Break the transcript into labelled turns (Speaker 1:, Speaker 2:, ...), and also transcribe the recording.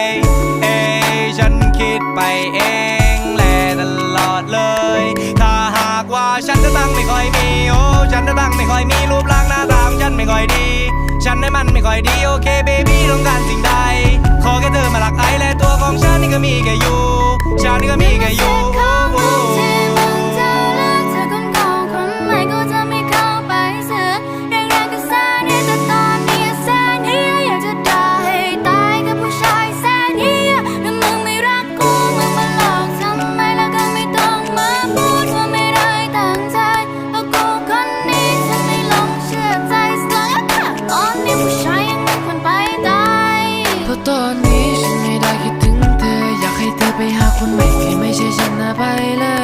Speaker 1: เอ้ยฉันคิดไปเองแหละตลอดเลย ถ้าหากว่าฉันจะตั้งไม่ค่อยมี โอ้ ฉันจะตั้งไม่ค่อยมีรูปร่างหน้าตาของฉันไม่ค่อยดี ฉันให้มันไม่ค่อยดี โอเคเบบี้ต้องการสิ่งใด ขอแค่เธอมาหลักไอและตัวของฉันนี่ก็มีแค่อยู่ ฉันนี่ก็มีแค่อยู่
Speaker 2: ตอนนี้ฉันไม่ได้
Speaker 3: คิดถึงเธอ อยากให้เธอไปหาคนใหม่ที่ไม่ใช่ฉันนะไปเลย